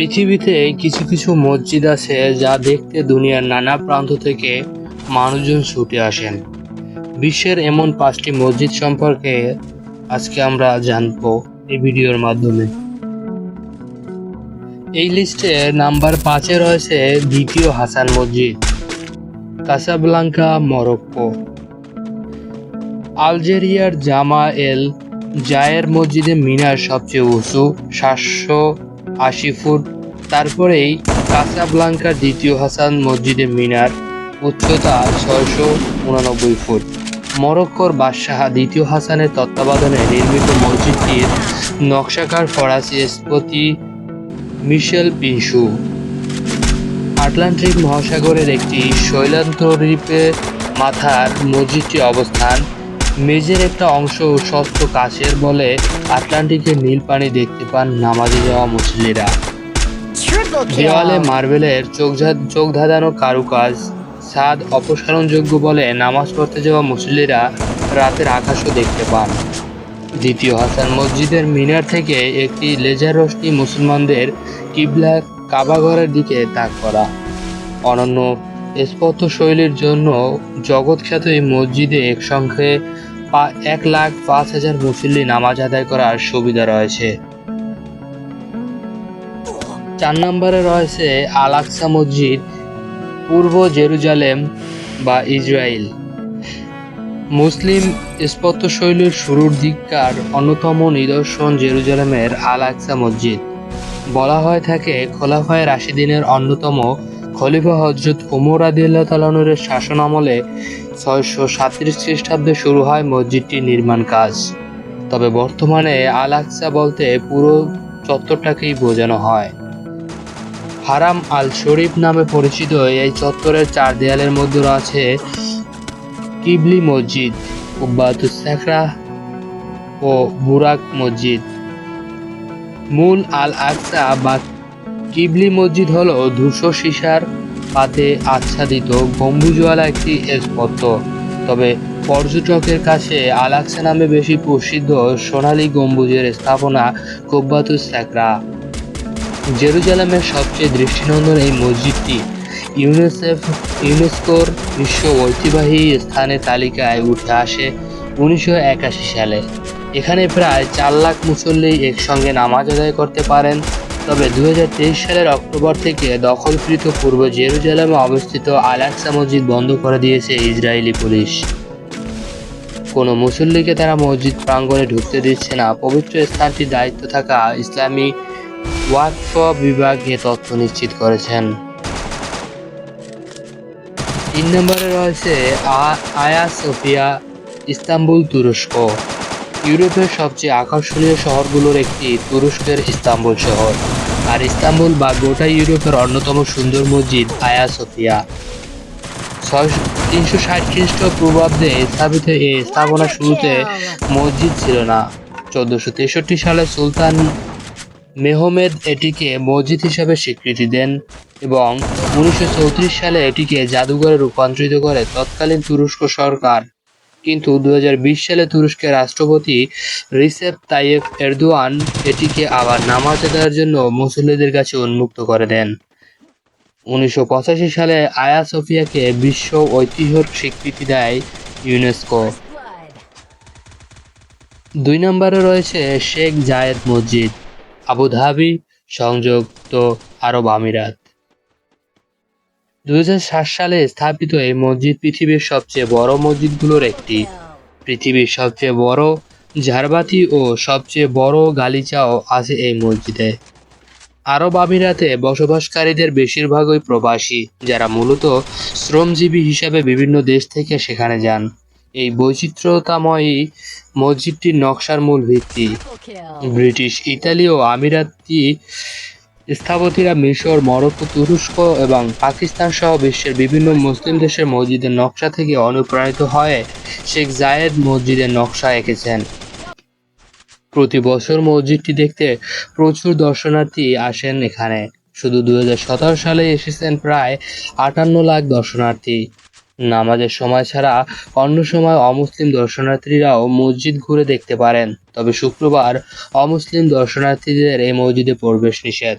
পৃথিবীতে কিছু কিছু মসজিদ আছে যা দেখতে দুনিয়ার নানা প্রান্ত থেকে মানুষজন ছুটে আসেন। বিশ্বের এমন পাঁচটি মসজিদ সম্পর্কে আজকে আমরা জানব এই ভিডিওর মাধ্যমে। এই লিস্টে নাম্বার পাঁচে রয়েছে দ্বিতীয় হাসান মসজিদ, কাসাবলাঙ্কা, মরক্কো। আলজেরিয়ার জামা এল জায়ের মসজিদে মিনার সবচেয়ে উঁচু, সাতশো আশি ফুট তারপরেই কাসাবলাঙ্কার দ্বিতীয় হাসান মসজিদে মিনার, উচ্চতা ছয়শো উনানব্বই ফুট। মরক্কোর বাদশাহ দ্বিতীয় হাসানের তত্ত্বাবধানে নির্মিত মসজিদটির নকশাকার ফরাসি স্থপতি মিশেল পিনসু। আটলান্টিক মহাসাগরের একটি শৈলান্তরীপে মাথার মসজিদটি অবস্থান মেজের একটা অংশ শক্ত কাছের বলে আটলান্টিকের নীল পানি দেখতে পান নামাজে যাওয়া মুসলিরা দেওয়ালে মার্বেলের চোখ চোখ ধাঁধানো কারুকাজ ছাদ অপসারণযোগ্য বলে নামাজ পড়তে যাওয়া মুসলিরা রাতের আকাশও দেখতে পান। দ্বিতীয় হাসান মসজিদের মিনার থেকে একটি লেজার রশ্মি মুসলমানদের কিবলা কাবাঘরের দিকে তাক করা। অনন্য স্পষ্ট শৈলীর জন্য জগৎখ্যাত এই মসজিদে একসঙ্গে এক লাখ পাঁচ হাজার মুসল্লি নামাজ আদায় করার সুবিধা রয়েছে। চার নম্বরে রয়েছে আল আকসা মসজিদ, পূর্ব জেরুজালেম বা ইসরায়েল মুসলিম স্থাপত্যশৈলীর শুরুর দিককার অন্যতম নিদর্শন জেরুজালেমের আল আকসা মসজিদ। বলা হয় থাকে খোলাফায় রাশিদিনের অন্যতম খলিফা হজরত ওমর আদিল্লাহ তালানুরের শাসন আমলে ছয়শো সাতত্রিশ খ্রিস্টাব্দে শুরু হয় মসজিদটির নির্মাণ কাজ। তবে বর্তমানে আল আকসা বলতে পুরো চত্বরটাকেই বোঝানো হয়। হারাম আল শরীফ নামে পরিচিত এই চত্বরের চার দেয়ালের মধ্যে আছে কিবলি মসজিদ উব্বাতুস ও বুরাক মসজিদ। মূল আল আকসা বা কিবলি মসজিদ হলো ধূসর সীসার পাতে আচ্ছাদিত গম্বুজওয়ালা একটি স্পত্য তবে পর্যটকের কাছে আল আকসা নামে বেশি প্রসিদ্ধ সোনালি গম্বুজের স্থাপনা কোব্বাতুস সাকরা জেরুজালেমের সবচেয়ে দৃষ্টিনন্দন এই মসজিদটি। ইউনিসেফ, ইউনেস্কোর বিশ্ব ঐতিহ্যবাহী স্থানের তালিকায় উঠে আসে উনিশশো একাশি সালে। এখানে প্রায় চার লাখ মুসল্লি একসঙ্গে নামাজ আদায় করতে পারেন। তবে দু হাজার তেইশ সালের অক্টোবর থেকে দখলকৃত পূর্ব জেরুজালেমে অবস্থিত আলাক্সা মসজিদ বন্ধ করে দিয়েছে ইসরায়েলি পুলিশ। কোনো মুসল্লিকে তারা মসজিদ প্রাঙ্গণে ঢুকতে দিচ্ছে না। পবিত্র স্থানটির দায়িত্ব থাকা ইসলামী ওয়াকফ বিভাগ তথ্য নিশ্চিত করেছেন। তিন নম্বরে রয়েছে আয়া, সোফিয়া, ইস্তাম্বুল তুরস্ক। ইউরোপের সবচেয়ে আকর্ষণীয় শহরগুলোর একটি তুরস্কের ইস্তাম্বুল শহর। আর ইস্তাম্বুল বা গোটা ইউরোপের অন্যতম সুন্দর মসজিদ আয়া সোফিয়া। তিনশো ষাট খ্রিস্ট পূর্বাব্দে স্থাপিত এই স্থাপনা শুরুতে মসজিদ ছিল না। চোদ্দশো তেষট্টি সালে সুলতান মেহমেদ এটিকে মসজিদ হিসাবে স্বীকৃতি দেন এবং উনিশশো চৌত্রিশ সালে এটিকে জাদুঘরে রূপান্তরিত করে তৎকালীন তুরস্ক সরকার কিন্তু দু হাজার বিশ সালে তুরস্কের রাষ্ট্রপতি রিসেপ তাইয়েফ এরদোয়ান এটিকে আবার নামাজ আদায়ের জন্য মুসল্লিদের কাছে উন্মুক্ত করে দেন। উনিশশো পঁচাশি সালে আয়া সোফিয়াকে বিশ্ব ঐতিহ্যর স্বীকৃতি দেয় ইউনেস্কো। দুই নম্বরে রয়েছে শেখ জায়েদ মসজিদ, আবুধাবি, সংযুক্ত আরব আমিরাত। দুই সালে স্থাপিত এই মসজিদ পৃথিবীর সবচেয়ে বড় মসজিদগুলোর একটি। পৃথিবীর সবচেয়ে বড় ঝাড়বাতি ও সবচেয়ে বড় গালিচাও আছে এই মসজিদে। আরব আমিরাতে বসবাসকারীদের বেশিরভাগই প্রবাসী, যারা মূলত শ্রমজীবী হিসাবে বিভিন্ন দেশ থেকে সেখানে যান। এই বৈচিত্র্যতাময়ী মসজিদটির নকশার মূল ভিত্তি। ব্রিটিশ, ইতালি ও আমিরাতি স্থাপতিরা মিশর, মরক্কো, তুরস্ক এবং পাকিস্তান সহ বিশ্বের বিভিন্ন মুসলিম দেশের মসজিদের নকশা থেকে অনুপ্রাণিত হয়ে শেখ জায়েদ মসজিদের নকশা এঁকেছেন। প্রতি বছর মসজিদটি দেখতে প্রচুর দর্শনার্থী আসেন এখানে। শুধু দুই হাজার সতেরো সালে এসেছেন প্রায় আটান্ন লাখ দর্শনার্থী। নামাজের সময় ছাড়া অন্য সময় অমুসলিম দর্শনার্থীরাও মসজিদ ঘুরে দেখতে পারেন। তবে শুক্রবার অমুসলিম দর্শনার্থীদের এই মসজিদে প্রবেশ নিষেধ।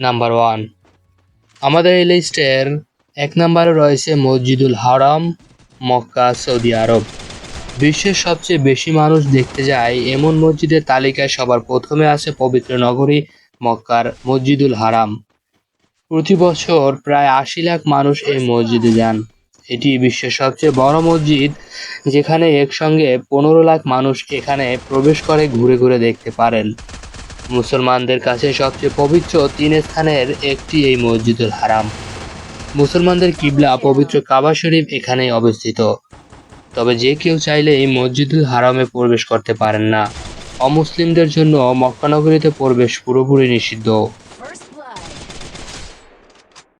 Number one. আমাদের এই লিস্টের এক নম্বরে রয়েছে মসজিদুল হারাম, মক্কা, সৌদি আরব। বিশ্বের সবচেয়ে বেশি মানুষ দেখতে যায় এমন মসজিদের তালিকায় সবার প্রথমে আছে পবিত্র নগরী, মক্কার মসজিদুল হারাম। প্রতি বছর প্রায় আশি লাখ মানুষ এই মসজিদে যান। এটি বিশ্বের সবচেয়ে বড় মসজিদ, যেখানে একসঙ্গে পনেরো লাখ মানুষ এখানে প্রবেশ করে ঘুরে ঘুরে দেখতে পারেন। মুসলমানদের কাছে সবচেয়ে পবিত্র তিন স্থানের একটি এই মসজিদুল হারাম। মুসলমানদের কিবলা পবিত্র কাবা শরীফ এখানেই অবস্থিত। তবে যে কেউ চাইলে এই মসজিদুল হারামে প্রবেশ করতে পারেন না। অমুসলিমদের জন্য মক্কানগরীতে প্রবেশ পুরোপুরি নিষিদ্ধ।